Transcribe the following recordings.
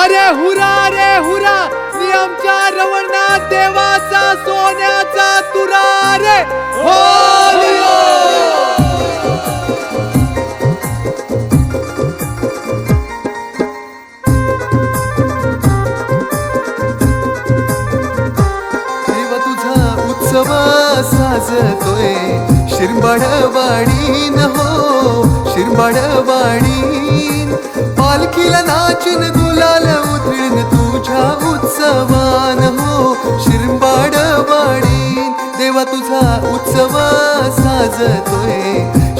अरे हुरा रे हुरा मी आमच्या रवणनाथ देवाचा सोन्याचा तुरा रे हो! साजतोय तुझा उत्सव साजतोय शिरबाडवाडीन हो शिरबाडवाडीन पालखीला नाचिन गुलाल उधळीन तुझ्या उत्सवान हो शिरबाडवाडीन देवा तुझा उत्सव साजतोय.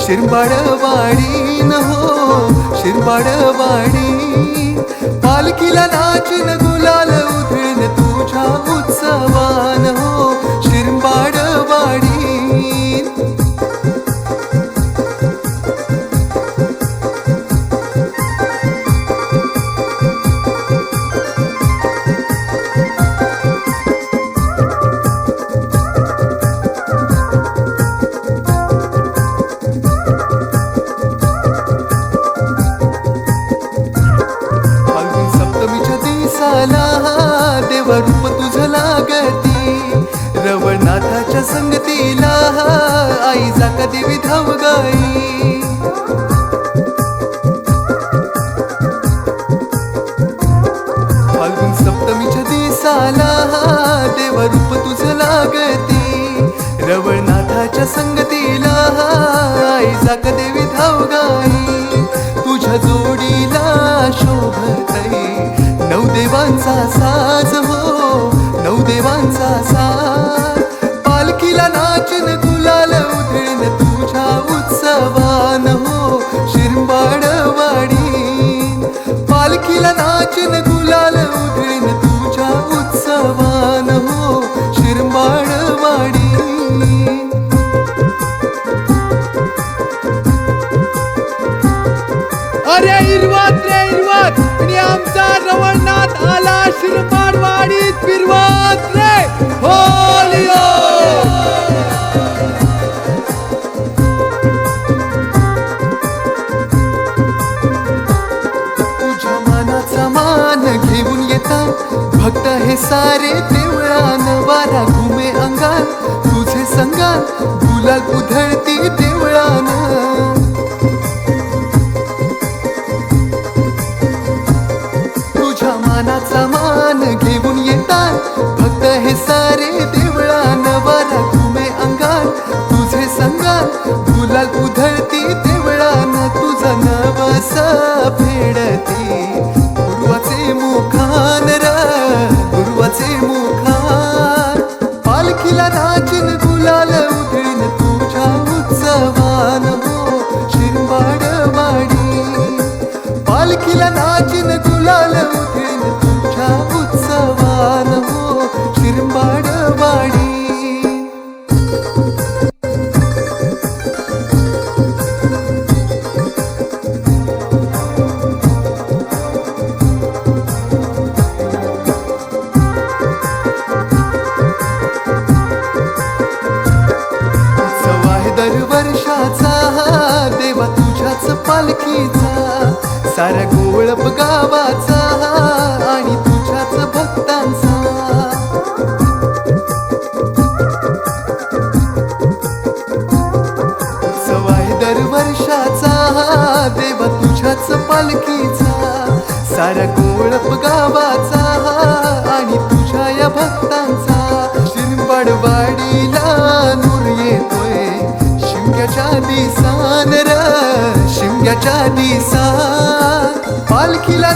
शिरबाडवाडीन हो शिरबाडवाडी पालखीला नाचिन गुलाल उधळीन दिवसाला रूप तुझं लागती. रवनाथाच्या संगतीला आई जाका देवी धाव गाई. फाल्गुन सप्तमीच्या दिवसाला देव रूप तुझं लागती. रवनाथाच्या संगतीला आई जाका देवी धाव गाई. तुझ्या जोडीला शोभतई देवांचा साज हो नऊ देवांचा साज. पालखीला नाचन तुला उधळीन तुझ्या उत्सवान हो शिरबाडवाडी पालखीला नाचन गुलाल हे सारे देवळान वारा घुमे अंगात तुझे संगात नाचन साऱ्या गोळप गावाचा आणि तुझ्याच भक्तांचा. सवाय दर वर्षाचा देवा तुझ्याच पालखीचा. साऱ्या गोळप गावाचा आणि तुझ्या या भक्तांचा. शिरबाडवाडीला नूर येतोय शिमग्याच्या दिसान र शिमग्याच्या दिसान.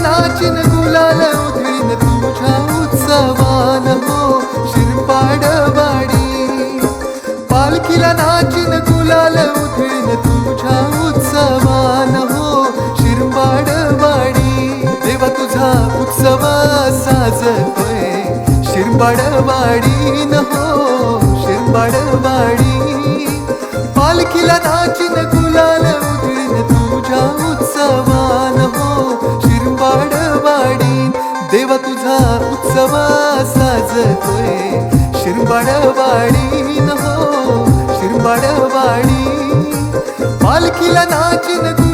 नाचिन गुलाल उधळीन तुझ्या उत्सवान हो शिरपाड वाडी पालखीला नाचिन गुलाल उधळीन तुझ्या उत्सवान हो शिरपाड वाडी देवा तुझा उत्सव साजतोय शिरपाड वाडी न हो शिरपाड वाडी पालखीला नाचिन गुलाल उधळीन तुझ्या उत्सवा तुझा उत्सव साजतोय. शिरबाडवाडी न हो शिरबाडवाडी. पालखीला नाचिन तू